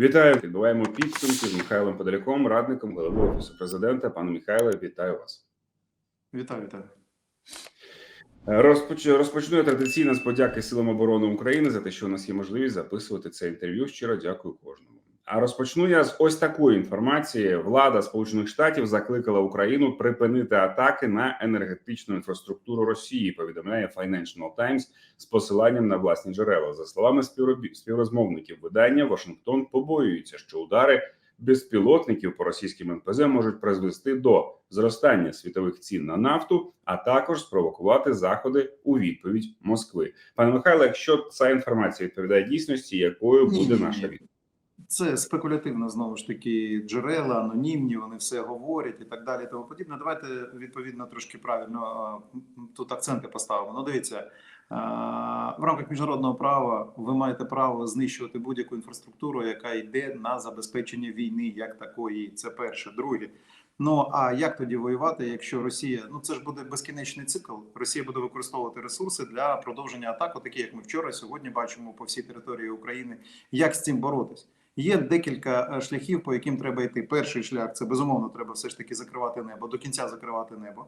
Вітаю, підбиваємо підсумки з Михайлом Подаляком, радником голови офісу президента. Пане Михайле, вітаю вас. Вітаю, вітаю. Розпоч... Розпочну я традиційно з подяки силам оборони України за те, що у нас є можливість записувати це інтерв'ю. Щиро дякую кожному. А розпочну я з ось такої інформації: влада Сполучених Штатів закликала Україну припинити атаки на енергетичну інфраструктуру Росії. Повідомляє Financial Times з посиланням на власні джерела. За словами співрозмовників видання, Вашингтон побоюється, що удари безпілотників по російським НПЗ можуть призвести до зростання світових цін на нафту, а також спровокувати заходи у відповідь Москви. Пане Михайло, якщо ця інформація відповідає дійсності, якою буде наша відповідь? Це спекулятивно знову ж таки джерела, анонімні, вони все говорять і так далі. Тому подібне. Давайте відповідно трошки правильно тут акценти поставимо. Ну, дивіться в рамках міжнародного права ви маєте право знищувати будь-яку інфраструктуру, яка йде на забезпечення війни як такої. Це перше, друге. Ну а як тоді воювати, якщо Росія ну це ж буде безкінечний цикл? Росія буде використовувати ресурси для продовження атак, такі як ми вчора, сьогодні бачимо по всій території України. Як з цим боротись? Є декілька е, шляхів, по яким треба йти. Перший шлях це безумовно треба все ж таки закривати небо, до кінця закривати небо.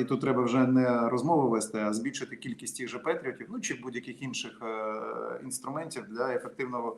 І тут треба вже не розмови вести, а збільшити кількість тих же патріотів, ну чи будь-яких інших е, інструментів для ефективного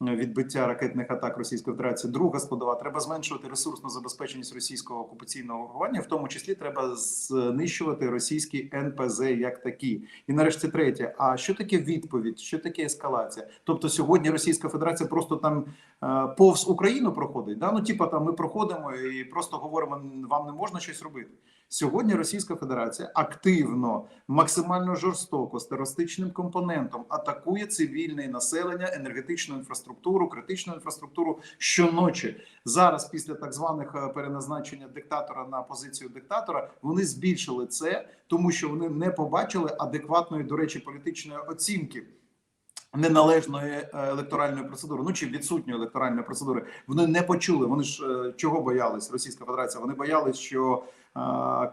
відбиття ракетних атак Російської Федерації. Друга складова треба зменшувати ресурсну забезпеченість російського окупаційного угрупування, в тому числі треба знищувати російські НПЗ як такі. І нарешті третє. А що таке відповідь? Що таке ескалація? Тобто сьогодні Російська Федерація просто там е, повз Україну проходить. Да? Ну, типа там ми проходимо і просто говоримо, вам не можна щось робити. Сьогодні Російська Федерація активно, максимально жорстоко з терористичним компонентом атакує цивільне населення, енергетичну інфраструктуру, критичну інфраструктуру щоночі. Зараз, після так званих е, переназначення диктатора на позицію диктатора, вони збільшили це, тому що вони не побачили адекватної, до речі, політичної оцінки. Неналежної е, електоральної процедури, ну чи відсутньої електоральної процедури, вони не почули. Вони ж е, чого боялись Російська Федерація? Вони боялись, що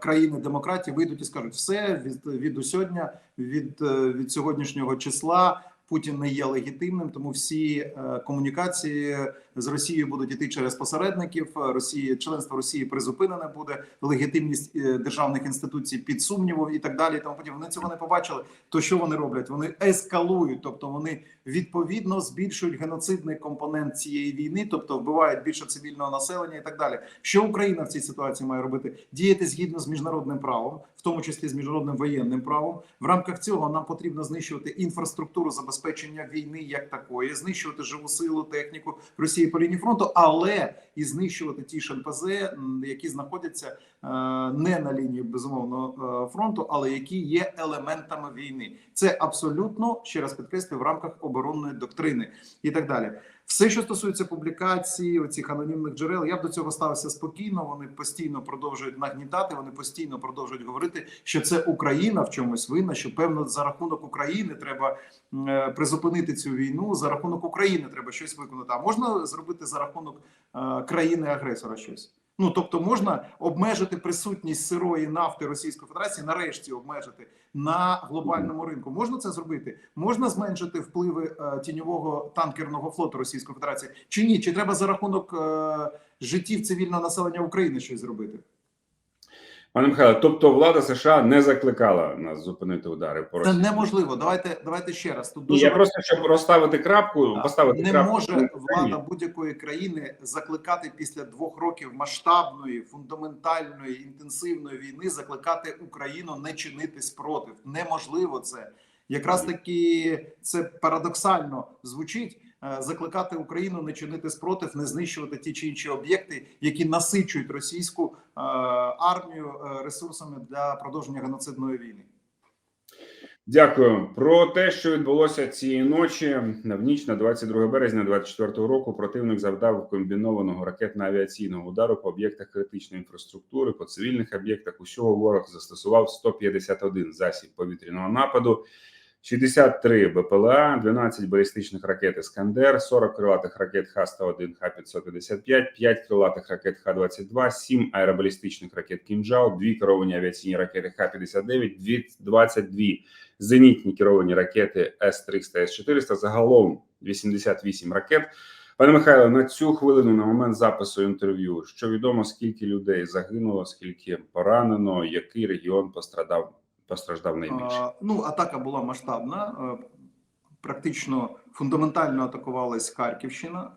країни демократії вийдуть і скажуть, все від від усьогодні, від, е, від сьогоднішнього числа Путін не є легітимним, тому всі е, комунікації з Росією будуть іти через посередників. Росії членство Росії призупинене буде, легітимність е, державних інституцій під сумнівом і так далі. і Тому подібне. Вони цього не побачили. То що вони роблять? Вони ескалують, тобто вони відповідно збільшують геноцидний компонент цієї війни, тобто вбивають більше цивільного населення і так далі. Що Україна в цій ситуації має робити? Діяти згідно з міжнародним правом, в тому числі з міжнародним воєнним правом. В рамках цього нам потрібно знищувати інфраструктуру забезпечення війни як такої, знищувати живу силу, техніку Росії по лінії фронту, але і знищувати ті ж НПЗ, м, які знаходяться е, не на лінії безумовно е, фронту, але які є елементами війни. Це абсолютно ще раз підкреслюю в рамках оборонної доктрини і так далі. Все, що стосується публікації, оцих анонімних джерел, я б до цього ставився спокійно. Вони постійно продовжують нагнітати. Вони постійно продовжують говорити, що це Україна в чомусь винна. Що певно за рахунок України треба е, призупинити цю війну. За рахунок України треба щось виконати. А можна зробити за рахунок е, країни-агресора щось. Ну тобто можна обмежити присутність сирої нафти Російської Федерації, нарешті обмежити на глобальному ринку. Можна це зробити? Можна зменшити впливи е, тіньового танкерного флоту Російської Федерації чи ні? Чи треба за рахунок е, життів цивільного населення України щось зробити? Пане Михайло, тобто влада США не закликала нас зупинити удари по Це неможливо. Давайте давайте ще раз. Тут дуже я просто щоб розставити крапку, поставити не крапку. може влада будь-якої країни закликати після двох років масштабної, фундаментальної, інтенсивної війни закликати Україну не чинити спротив. Неможливо це. Якраз таки це парадоксально звучить. Е, Закликати Україну не чинити спротив, не знищувати ті чи інші об'єкти, які насичують російську е, армію е, ресурсами для продовження геноцидної війни. Дякую про те, що відбулося цієї ночі. В ніч на 22 березня 24 року противник завдав комбінованого ракетно-авіаційного удару по об'єктах критичної інфраструктури, по цивільних об'єктах. Усього ворог застосував 151 засіб повітряного нападу. 63 БПЛА, 12 балістичних ракет Іскандер, 40 крилатих ракет Х-101, Х-555, 5 крилатих ракет Х-22, 7 аеробалістичних ракет Кінжал, 2 керовані авіаційні ракети Х-59, 22 зенітні керовані ракети С-300, С-400, загалом 88 ракет. Пане Михайло, на цю хвилину, на момент запису інтерв'ю, що відомо, скільки людей загинуло, скільки поранено, який регіон пострадав постраждав найбільше? Ну, атака була масштабна. е, Практично фундаментально атакувалась Харківщина,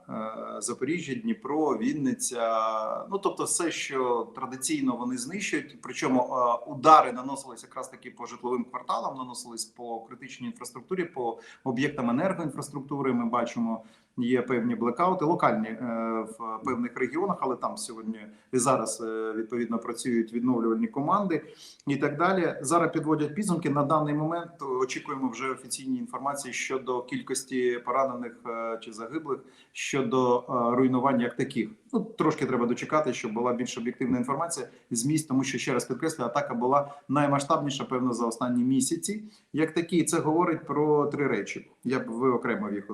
е, Запоріжжя, Дніпро, Вінниця. Ну тобто, все, що традиційно вони знищують. Причому е, удари наносились якраз таки по житловим кварталам, наносились по критичній інфраструктурі, по об'єктам енергоінфраструктури. Ми бачимо, є певні блекаути, локальні е, в певних регіонах, але там сьогодні і зараз е, відповідно працюють відновлювальні команди і так далі. Зараз підводять підсумки. На даний момент очікуємо вже офіційні інформації щодо кількості поранених е, чи загиблих щодо руйнувань як таких. Ну трошки треба дочекати, щоб була більш об'єктивна інформація з місць, тому що ще раз підкреслю, атака була наймасштабніша, певно, за останні місяці. Як такі, це говорить про три речі. Я б виокремив їх.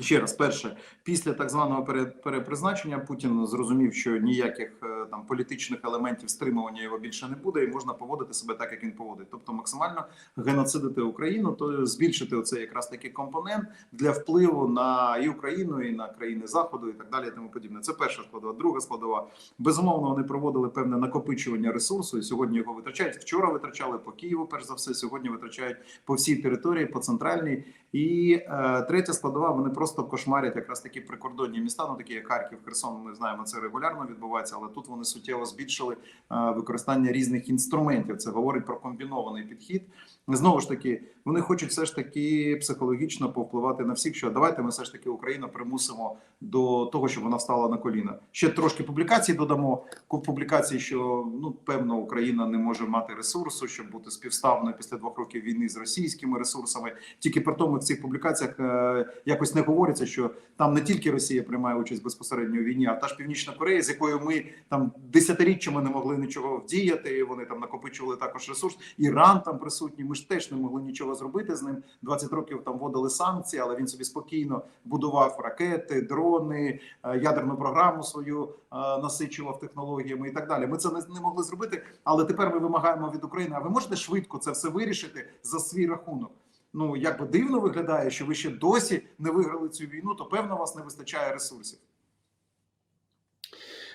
Ще раз, перше, після так званого пере- перепризначення Путін зрозумів, що ніяких е, там політичних елементів стримування його більше не буде, і можна поводити себе так, як він поводить, тобто максимально геноцидити Україну, то збільшити оцей якраз такий компонент для впливу на і Україну, і на країни Заходу, і так далі, і тому подібне. Це перша складова. Друга складова. Безумовно, вони проводили певне накопичування ресурсу, і сьогодні його витрачають. Вчора витрачали по Києву, перш за все. Сьогодні витрачають по всій території, по центральній. І е, третя складова, вони просто кошмарять якраз такі прикордонні міста, ну такі як Харків, Херсон. Ми знаємо, це регулярно відбувається, але тут вони суттєво збільшили е, використання різних інструментів. Це говорить про комбінований підхід. Знову ж таки, вони хочуть все ж таки психологічно повпливати на всіх. Що давайте ми все ж таки Україну примусимо до того, щоб вона встала на коліна. Ще трошки публікацій додамо. Публікації, що ну певно Україна не може мати ресурсу, щоб бути співставною після двох років війни з російськими ресурсами. Тільки при тому в цих публікаціях е, якось не говориться, що там не тільки Росія приймає участь безпосередньо у війні, а та ж Північна Корея, з якою ми там десятиріччями не могли нічого вдіяти. Вони там накопичували також ресурс. Іран там присутній. Ми ж теж не могли нічого зробити з ним. 20 років там вводили санкції, але він собі спокійно будував ракети, дрони, е, ядерну програму свою е, насичував технологіями і так далі. Ми це не, не могли зробити. Але тепер ми вимагаємо від України. А ви можете швидко це все вирішити за свій рахунок? Ну як би дивно виглядає, що ви ще досі не виграли цю війну, то певно вас не вистачає ресурсів.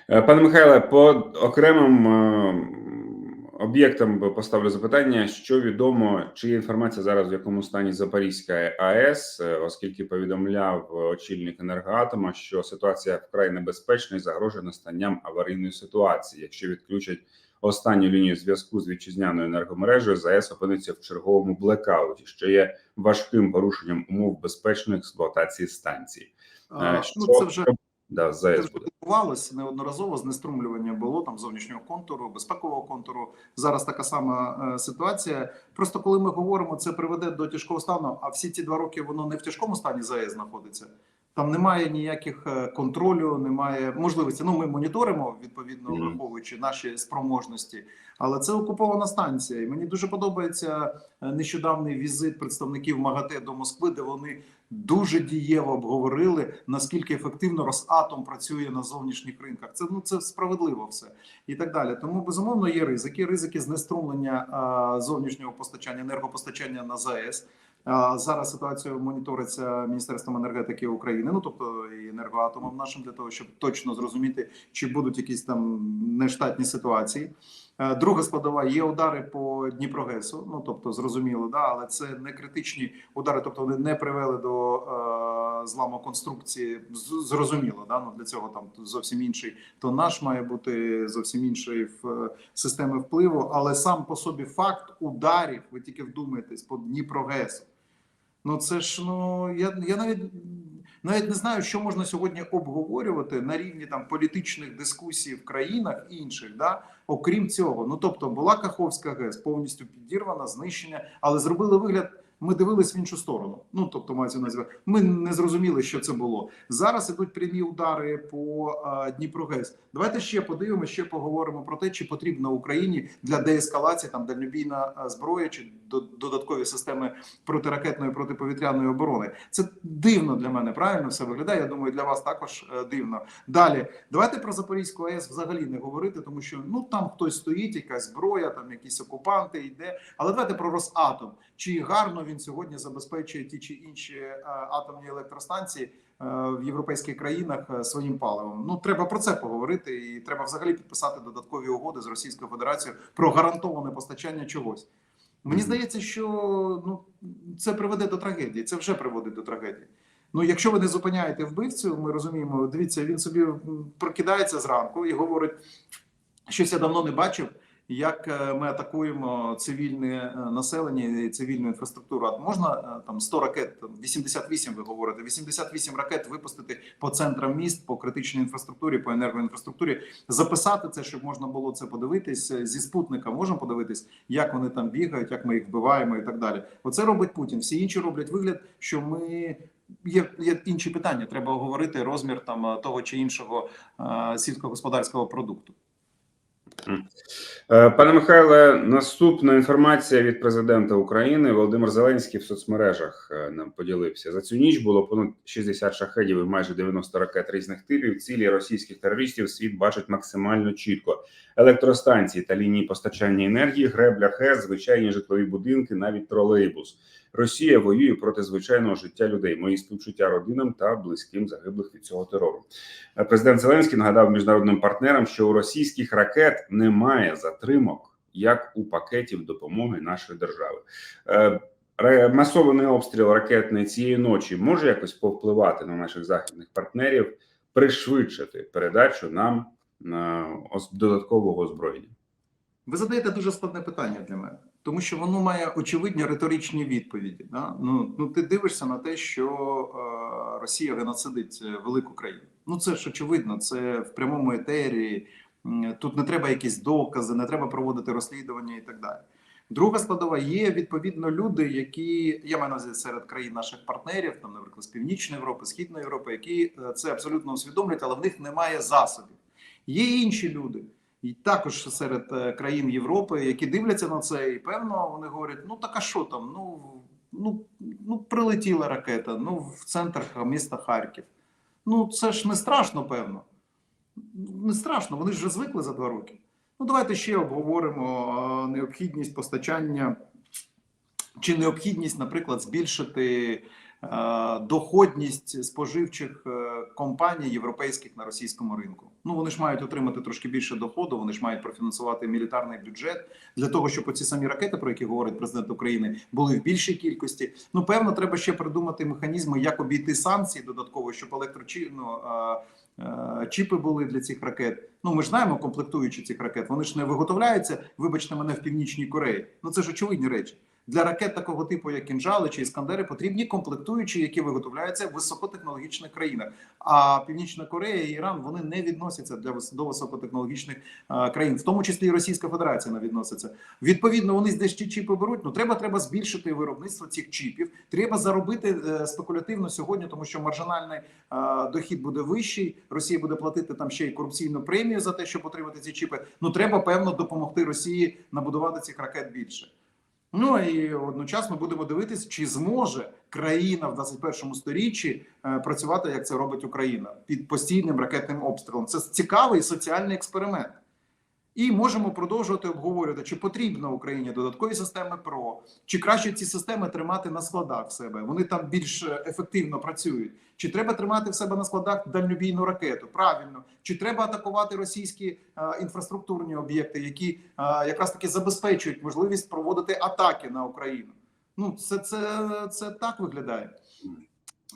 Е, Пане Михайле, по окремим е, об'єктам поставлю запитання, що відомо, чи є інформація зараз в якому стані Запорізька АЕС, е, оскільки повідомляв очільник енергоатома, що ситуація вкрай небезпечна і загрожує настанням аварійної ситуації. Якщо відключать останню лінію зв'язку з вітчизняною енергомережею, ЗАЕС опиниться в черговому блекауті, що є важким порушенням умов безпечної експлуатації станції. А, Е, ну це вже да, Це ЗАЕС буде. відбувалося неодноразово знеструмлювання було там зовнішнього контуру, безпекового контуру. Зараз така сама е, ситуація. Просто коли ми говоримо, це приведе до тяжкого стану. А всі ці два роки воно не в тяжкому стані ЗАЕС знаходиться. Там немає ніяких е, контролю, немає можливості. Ну ми моніторимо відповідно, враховуючи наші спроможності. Але це окупована станція, і мені дуже подобається е, нещодавний візит представників МАГАТЕ до Москви, де вони дуже дієво обговорили наскільки ефективно Росатом працює на зовнішніх ринках. Це ну це справедливо все і так далі. Тому безумовно є ризики. Ризики знеструмлення а, зовнішнього постачання, енергопостачання на ЗАЕС. Зараз ситуацію моніториться Міністерством енергетики України, ну тобто і енергоатомом нашим для того, щоб точно зрозуміти, чи будуть якісь там нештатні ситуації. Е, Друга складова є удари по Дніпрогесу. Ну тобто зрозуміло, да, але це не критичні удари, тобто вони не привели до е, зламу конструкції. Зрозуміло, да? ну для цього там зовсім інший тонаж має бути зовсім іншої в системи впливу. Але сам по собі факт ударів, ви тільки вдумаєтесь по Дніпрогесу. Ну це ж ну я, я навіть навіть не знаю, що можна сьогодні обговорювати на рівні там політичних дискусій в країнах інших, да окрім цього. Ну тобто була Каховська ГЕС повністю підірвана, знищення, але зробили вигляд. Ми дивились в іншу сторону. Ну тобто, мається на увазі, ми не зрозуміли, що це було. Зараз ідуть прямі удари по а, Дніпрогес. Давайте ще подивимося, ще поговоримо про те, чи потрібно Україні для деескалації там дальнобійна зброя чи додаткові системи протиракетної протиповітряної оборони. Це дивно для мене. Правильно все виглядає. Я думаю, для вас також е, дивно. Далі давайте про Запорізьку АЕС взагалі не говорити, тому що ну там хтось стоїть, якась зброя, там якісь окупанти йде. Але давайте про Росатом. Чи гарно він сьогодні забезпечує ті чи інші е, атомні електростанції в європейських країнах е, своїм паливом. Ну треба про це поговорити, і треба взагалі підписати додаткові угоди з Російською Федерацією про гарантоване постачання чогось. Мені здається, що ну це приведе до трагедії. Це вже приводить до трагедії. Ну, якщо ви не зупиняєте вбивцю, ми розуміємо, дивіться, він собі прокидається зранку і говорить, щось я давно не бачив, як е, ми атакуємо цивільне е, населення і цивільну інфраструктуру. А можна е, там 100 ракет, там, 88 ви говорите, 88 ракет випустити по центрам міст, по критичній інфраструктурі, по енергоінфраструктурі, записати це, щоб можна було це подивитись зі спутника. Можемо подивитись, як вони там бігають, як ми їх вбиваємо і так далі. Оце робить Путін. Всі інші роблять вигляд, що ми. Є, є інші питання. Треба говорити розмір там того чи іншого е, сільськогосподарського продукту. Е, Пане Михайле, наступна інформація від президента України Володимир Зеленський в соцмережах е, нам поділився. За цю ніч було понад 60 шахедів і майже 90 ракет різних типів. Цілі російських терористів світ бачить максимально чітко. Електростанції та лінії постачання енергії, гребля ХЕС, звичайні житлові будинки, навіть тролейбус. Росія воює проти звичайного життя людей. Мої співчуття родинам та близьким загиблих від цього терору. Е, Президент Зеленський нагадав міжнародним партнерам, що у російських ракет немає затримок, як у пакетів допомоги нашої держави. Е, Масований обстріл ракетний цієї ночі може якось повпливати на наших західних партнерів, пришвидшити передачу нам на додаткового озброєння. Ви задаєте дуже складне питання для мене, тому що воно має очевидні риторичні відповіді. Да? Ну, ну ти дивишся на те, що е, Росія геноцидить е, велику країну. Ну це ж очевидно, це в прямому етері. Тут не треба якісь докази, не треба проводити розслідування і так далі. Друга складова є відповідно люди, які я маю на увазі серед країн наших партнерів, там, наприклад, з північної Європи, східної Європи, які е, це абсолютно усвідомлюють, але в них немає засобів. Є інші люди, і також серед е, країн Європи, які дивляться на це, і певно вони говорять: ну так а що там? Ну ну, ну прилетіла ракета, ну в центр міста Харків. Ну це ж не страшно, певно. Не страшно, вони ж вже звикли за два роки. Ну давайте ще обговоримо е, необхідність постачання чи необхідність, наприклад, збільшити доходність споживчих е, компаній європейських на російському ринку. Ну вони ж мають отримати трошки більше доходу, вони ж мають профінансувати мілітарний бюджет для того, щоб оці самі ракети, про які говорить президент України, були в більшій кількості. Ну певно, треба ще придумати механізми, як обійти санкції додатково, щоб електрочі... ну, е, е, чіпи були для цих ракет. Ну ми ж знаємо комплектуючі цих ракет. Вони ж не виготовляються, вибачте мене, в північній Кореї. Ну це ж очевидні речі. Для ракет такого типу, як кінжали чи іскандери, потрібні комплектуючі, які виготовляються в високотехнологічних країнах. А Північна Корея і Іран вони не відносяться для до високотехнологічних е, країн, в тому числі і Російська Федерація не відноситься. Відповідно, вони десь ці чіпи беруть. Ну треба треба збільшити виробництво цих чіпів. Треба заробити е, спекулятивно сьогодні, тому що маржинальний е, дохід буде вищий. Росія буде платити там ще й корупційну премію за те, щоб отримати ці чіпи. Ну треба певно допомогти Росії набудувати цих ракет більше. Ну і одночасно будемо дивитися, чи зможе країна в 21 сторіччі е, працювати, як це робить Україна, під постійним ракетним обстрілом. Це цікавий соціальний експеримент. І можемо продовжувати обговорювати, чи потрібно Україні додаткові системи ПРО, чи краще ці системи тримати на складах в себе. Вони там більш е, ефективно працюють. Чи треба тримати в себе на складах дальнобійну ракету? Правильно, чи треба атакувати російські е, інфраструктурні об'єкти, які е, якраз таки забезпечують можливість проводити атаки на Україну? Ну, це, це, це так виглядає.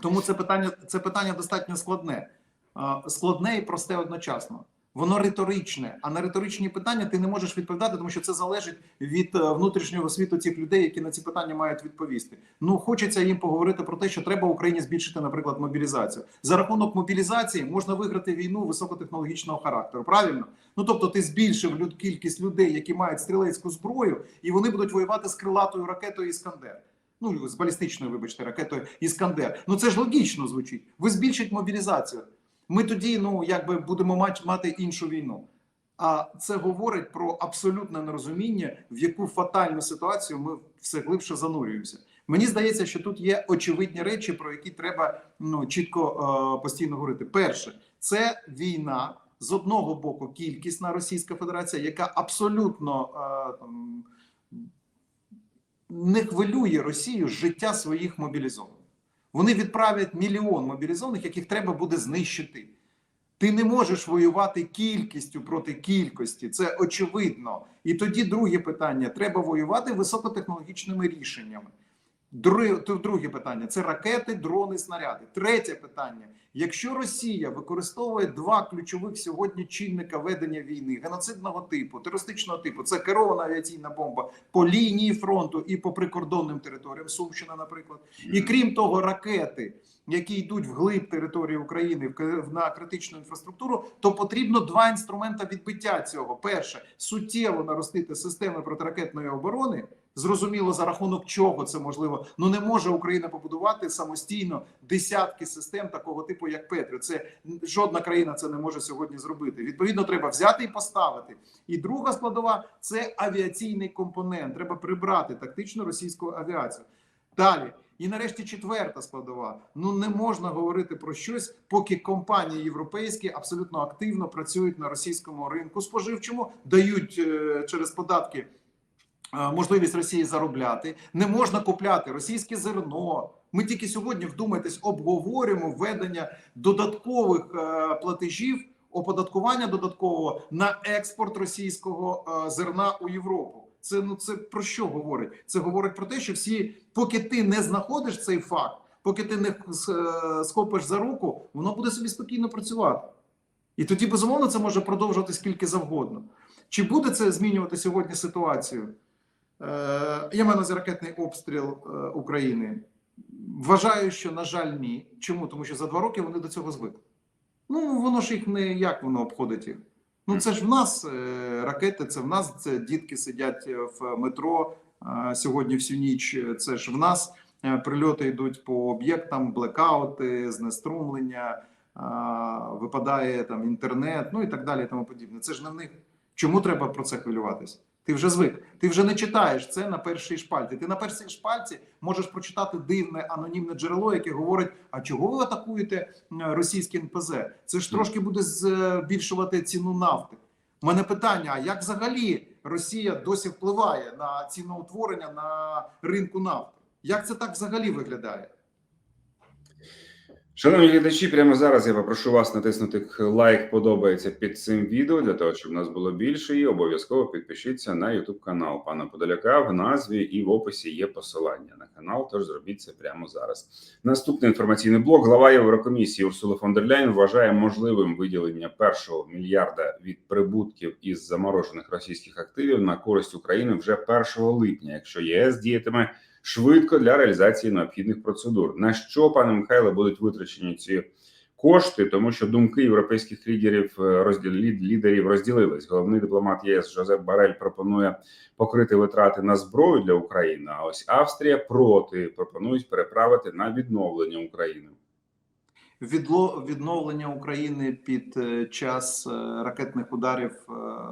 Тому це питання, це питання достатньо складне, Е, складне і просте одночасно. Воно риторичне, а на риторичні питання ти не можеш відповідати, тому що це залежить від е, внутрішнього світу цих людей, які на ці питання мають відповісти. Ну хочеться їм поговорити про те, що треба Україні збільшити, наприклад, мобілізацію. За рахунок мобілізації можна виграти війну високотехнологічного характеру. Правильно? Ну тобто, ти збільшив люд, кількість людей, які мають стрілецьку зброю, і вони будуть воювати з крилатою ракетою Іскандер. Ну з балістичною, вибачте, ракетою Іскандер. Ну це ж логічно звучить. Ви збільшить мобілізацію. Ми тоді, ну якби будемо мати, іншу війну. А це говорить про абсолютне нерозуміння, в яку фатальну ситуацію ми все глибше занурюємося. Мені здається, що тут є очевидні речі, про які треба ну чітко е, постійно говорити. Перше, це війна з одного боку, кількісна Російська Федерація, яка абсолютно е, там, не хвилює Росію життя своїх мобілізованих. Вони відправлять мільйон мобілізованих, яких треба буде знищити. Ти не можеш воювати кількістю проти кількості, це очевидно. І тоді друге питання: треба воювати високотехнологічними рішеннями. Друге, друге питання. Це ракети, дрони, снаряди. Третє питання: якщо Росія використовує два ключових сьогодні чинника ведення війни геноцидного типу, терористичного типу, це керована авіаційна бомба по лінії фронту і по прикордонним територіям, Сумщина, наприклад, і крім того, ракети, які йдуть вглиб території України на критичну інфраструктуру, то потрібно два інструмента відбиття цього: перше суттєво наростити системи протиракетної оборони. Зрозуміло, за рахунок чого це можливо. Ну не може Україна побудувати самостійно десятки систем такого типу, як Петрі. Це жодна країна це не може сьогодні зробити. Відповідно, треба взяти і поставити. І друга складова це авіаційний компонент. Треба прибрати тактичну російську авіацію. Далі. І нарешті четверта складова. Ну не можна говорити про щось, поки компанії європейські абсолютно активно працюють на російському ринку споживчому, дають е, через податки можливість Росії заробляти. Не можна купляти російське зерно. Ми тільки сьогодні вдумайтесь, обговорюємо введення додаткових е, платежів, оподаткування додаткового на експорт російського е, зерна у Європу. Це ну це про що говорить? Це говорить про те, що всі, поки ти не знаходиш цей факт, поки ти не е, схопиш за руку, воно буде собі спокійно працювати. І тоді, безумовно, це може продовжувати скільки завгодно. Чи буде це змінювати сьогодні ситуацію? Е, я маю на ракетний обстріл е, України. Вважаю, що, на жаль, ні. Чому? Тому що за два роки вони до цього звикли. Ну, воно ж їх не як воно обходить їх. Ну, це ж в нас е, ракети, це в нас це дітки сидять е, в метро е, сьогодні всю ніч. Це ж в нас е, прильоти йдуть по об'єктам, блекаути, знеструмлення, е, випадає там інтернет, ну і так далі. І тому подібне. Це ж не в них. Чому треба про це хвилюватися? Ти вже звик. Ти вже не читаєш це на першій шпальці. Ти на першій шпальці можеш прочитати дивне анонімне джерело, яке говорить: а чого ви атакуєте російське НПЗ? Це ж трошки буде збільшувати ціну нафти. У мене питання: а як взагалі Росія досі впливає на ціноутворення на ринку нафти? Як це так взагалі виглядає? Шановні глядачі, прямо зараз я попрошу вас натиснути лайк, подобається під цим відео для того, щоб нас було більше, і обов'язково підпишіться на YouTube канал пана Подоляка. В назві і в описі є посилання на канал. Тож зробіть це прямо зараз. Наступний інформаційний блок. Глава Єврокомісії Урсула фон дер Ляйн вважає можливим виділення першого мільярда від прибутків із заморожених російських активів на користь України вже 1 липня, якщо єС діятиме швидко для реалізації необхідних процедур. На що, пане Михайле, будуть витрачені ці кошти, тому що думки європейських лідерів е, розділ лідерів розділились. Головний дипломат ЄС Жозеп Барель пропонує покрити витрати на зброю для України. А ось Австрія проти пропонують переправити на відновлення України. Відло- відновлення України під е, час е, ракетних ударів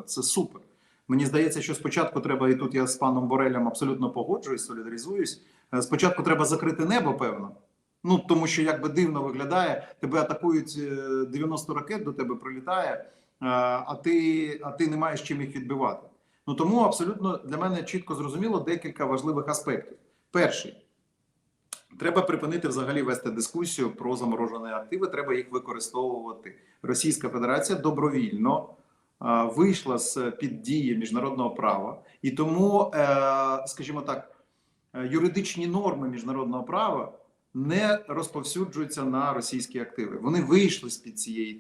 це супер. Мені здається, що спочатку треба, і тут я з паном Борелем абсолютно погоджуюсь, солідаризуюсь. е, Спочатку треба закрити небо, певно. Ну тому що якби дивно виглядає, тебе атакують е, 90 ракет, до тебе прилітає, е, а ти, а ти не маєш чим їх відбивати. Ну тому абсолютно для мене чітко зрозуміло декілька важливих аспектів. Перший. Треба припинити взагалі вести дискусію про заморожені активи. Треба їх використовувати. Російська Федерація добровільно е, вийшла з під дії міжнародного права, і тому, е, скажімо так, е, юридичні норми міжнародного права не розповсюджуються на російські активи. Вони вийшли з під цієї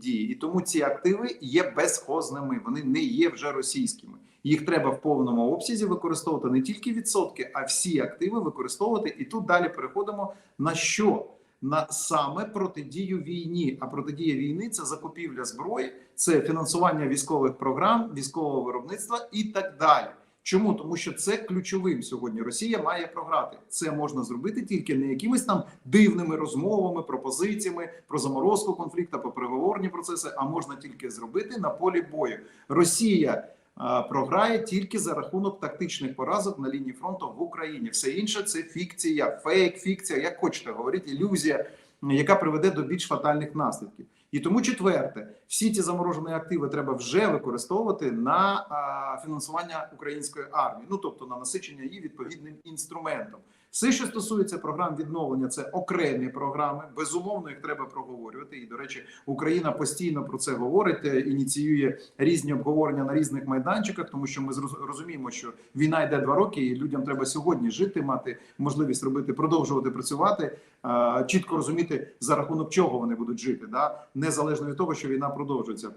дії, і тому ці активи є безхозними. Вони не є вже російськими. Їх треба в повному обсязі використовувати не тільки відсотки, а всі активи використовувати. І тут далі переходимо на що? На саме протидію війні. А протидія війни це закупівля зброї, це фінансування військових програм, військового виробництва і так далі. Чому? Тому що це ключовим сьогодні. Росія має програти. Це можна зробити тільки не якимись там дивними розмовами, пропозиціями про заморозку конфлікту, про переговорні процеси, а можна тільки зробити на полі бою. Росія а, програє тільки за рахунок тактичних поразок на лінії фронту в Україні. Все інше це фікція, фейк, фікція, як хочете говорити, ілюзія, яка приведе до більш фатальних наслідків. І тому четверте, всі ці заморожені активи треба вже використовувати на фінансування української армії, ну тобто на насичення її відповідним інструментом. Все, що стосується програм відновлення, це окремі програми. Безумовно, їх треба проговорювати. І до речі, Україна постійно про це говорить, е, ініціює різні обговорення на різних майданчиках, тому що ми розуміємо, що війна йде два роки, і людям треба сьогодні жити, мати можливість робити, продовжувати працювати, е, чітко розуміти за рахунок чого вони будуть жити, да незалежно від того, що війна продовжується.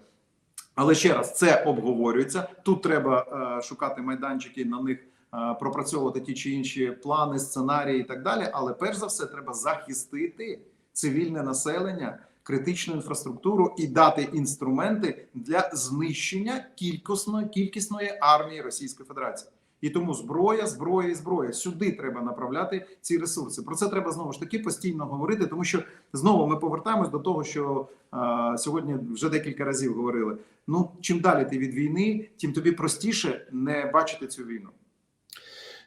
Але ще раз це обговорюється. Тут треба е, шукати майданчики на них. Е, Пропрацьовувати ті чи інші плани, сценарії і так далі. Але перш за все, треба захистити цивільне населення, критичну інфраструктуру і дати інструменти для знищення кількісної кількісної армії Російської Федерації. І тому зброя, зброя і зброя. Сюди треба направляти ці ресурси. Про це треба знову ж таки постійно говорити, тому що знову ми повертаємось до того, що е, сьогодні вже декілька разів говорили. Ну чим далі ти від війни, тим тобі простіше не бачити цю війну.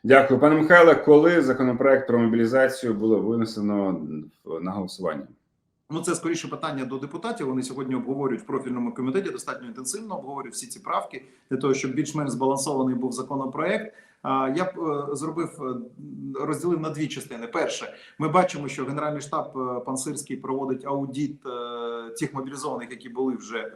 Дякую, пане Михайле. Коли законопроект про мобілізацію було винесено на голосування? Ну, це скоріше питання до депутатів. Вони сьогодні обговорюють в профільному комітеті достатньо інтенсивно обговорюють всі ці правки для того, щоб більш-менш збалансований був законопроект. Я б е, зробив е, розділив на дві частини. Перше, ми бачимо, що Генеральний штаб е, пан Сирський проводить аудіт тих мобілізованих, які були вже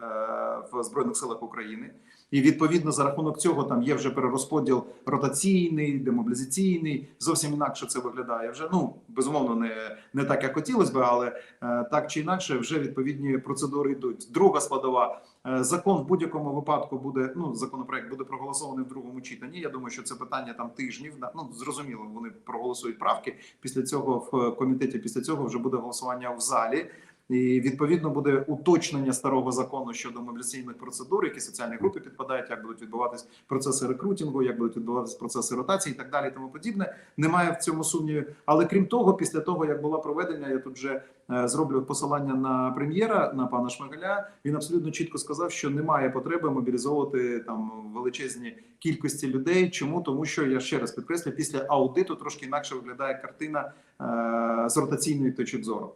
в збройних силах України. І відповідно за рахунок цього там є вже перерозподіл ротаційний, демобілізаційний. Зовсім інакше це виглядає. Вже ну безумовно не, не так, як хотілося би, але е, так чи інакше, вже відповідні процедури йдуть. Друга складова е, закон в будь-якому випадку буде. Ну законопроект буде проголосований в другому читанні. Я думаю, що це питання там тижнів. Ну зрозуміло, вони проголосують правки. Після цього в комітеті. Після цього вже буде голосування в залі. І відповідно буде уточнення старого закону щодо мобілізаційних процедур, які соціальні групи підпадають, як будуть відбуватись процеси рекрутингу, як будуть відбуватись процеси ротації, і так далі, і тому подібне. Немає в цьому сумнівів. Але крім того, після того як була проведення, я тут вже е, зроблю посилання на прем'єра на пана Шмигаля. Він абсолютно чітко сказав, що немає потреби мобілізовувати там величезні кількості людей. Чому тому, що я ще раз підкреслю, після аудиту трошки інакше виглядає картина е, з ротаційної точки зору.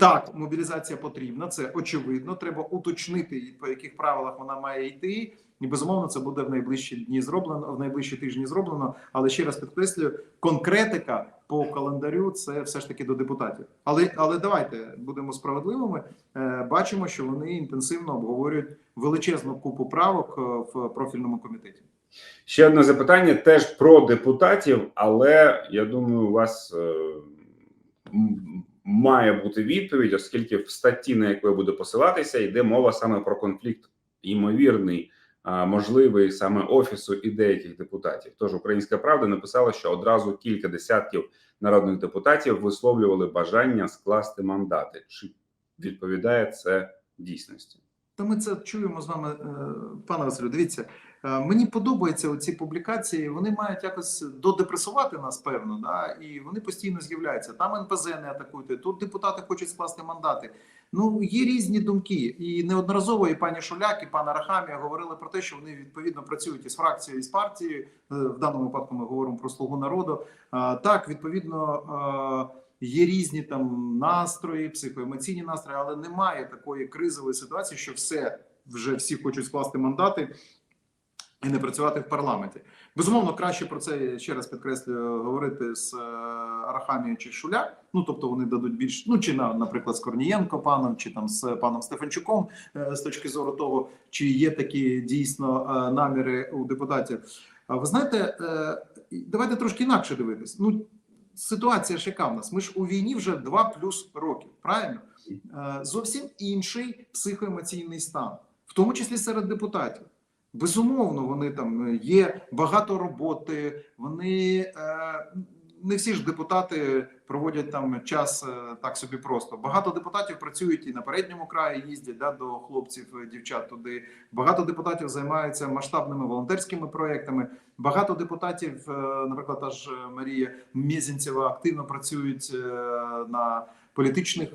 Так, мобілізація потрібна, це очевидно. Треба уточнити, по яких правилах вона має йти. І безумовно, це буде в найближчі дні зроблено, в найближчі тижні зроблено. Але ще раз підкреслюю, конкретика по календарю це все ж таки до депутатів. Але але давайте будемо справедливими. Е, бачимо, що вони інтенсивно обговорюють величезну купу правок е, в профільному комітеті. Ще одне запитання теж про депутатів, але я думаю, у вас е, має бути відповідь, оскільки в статті, на яку я буду посилатися, йде мова саме про конфлікт ймовірний, можливий саме офісу і деяких депутатів. Тож Українська Правда написала, що одразу кілька десятків народних депутатів висловлювали бажання скласти мандати. Чи відповідає це дійсності? Та ми це чуємо з вами, е, пане Василю. Дивіться, мені подобаються ці публікації. Вони мають якось додепресувати нас, певно, да? і вони постійно з'являються. Там НПЗ не атакуйте, тут депутати хочуть скласти мандати. Ну є різні думки, і неодноразово і пані Шуляк, і пана Рахамія говорили про те, що вони відповідно працюють із фракцією, і з партією. Е, В даному випадку ми говоримо про слугу народу. Так, відповідно. е, Є різні там настрої, психоемоційні настрої, але немає такої кризової ситуації, що все вже всі хочуть скласти мандати і не працювати в парламенті. Безумовно, краще про це ще раз підкреслюю говорити з е, Арахамією чи Шуляк. Ну тобто вони дадуть більш ну чи на, наприклад, з Корнієнко паном, чи там з паном Стефанчуком, е, з точки зору того, чи є такі дійсно е, наміри у депутатів. А ви знаєте, давайте трошки інакше дивитись. Ну ситуація ж яка в нас? Ми ж у війні вже 2 плюс років, правильно? Зовсім інший психоемоційний стан, в тому числі серед депутатів. Безумовно, вони там е, є багато роботи. Вони е, не всі ж депутати проводять там час е, так собі просто. Багато депутатів працюють і на передньому краї їздять да, до хлопців, е, дівчат туди. Багато депутатів займаються масштабними волонтерськими проектами. Багато депутатів, е, наприклад, та ж Марія Мєзінцева, активно працюють на політичних,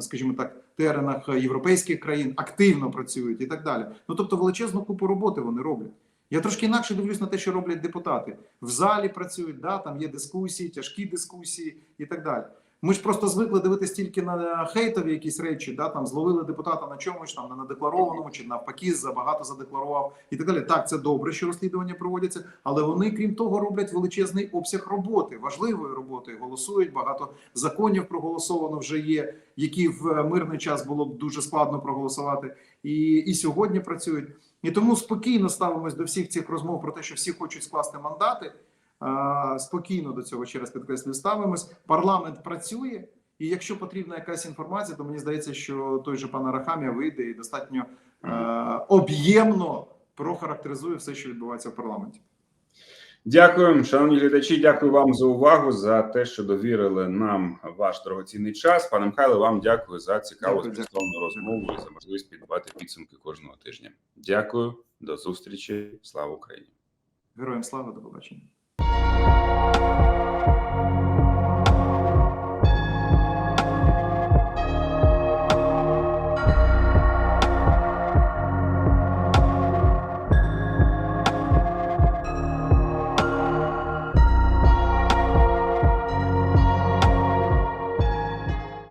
скажімо так, теренах європейських країн, активно працюють і так далі. Ну тобто величезну купу роботи вони роблять. Я трошки інакше дивлюсь на те, що роблять депутати. В залі працюють, да, там є дискусії, тяжкі дискусії і так далі. Ми ж просто звикли дивитися тільки на хейтові якісь речі, да, там зловили депутата на чомусь, там на недекларованому, чи навпаки, забагато задекларував і так далі. Так, це добре, що розслідування проводяться, але вони, крім того, роблять величезний обсяг роботи, важливої роботи. Голосують багато законів проголосовано вже є, які в мирний час було б дуже складно проголосувати, і, і сьогодні працюють. І тому спокійно ставимось до всіх цих розмов про те, що всі хочуть скласти мандати. Спокійно до цього ще раз підкреслюю, ставимось. Парламент працює, і якщо потрібна якась інформація, то мені здається, що той же пан Арахамія вийде і достатньо е, об'ємно прохарактеризує все, що відбувається в парламенті. Дякую, шановні глядачі. Дякую вам за увагу за те, що довірили нам ваш дорогоцінний час. Пане Михайле, вам дякую за цікаву змістовну розмову і за можливість підбивати підсумки кожного тижня. Дякую, до зустрічі. Слава Україні. Героям слава до побачення.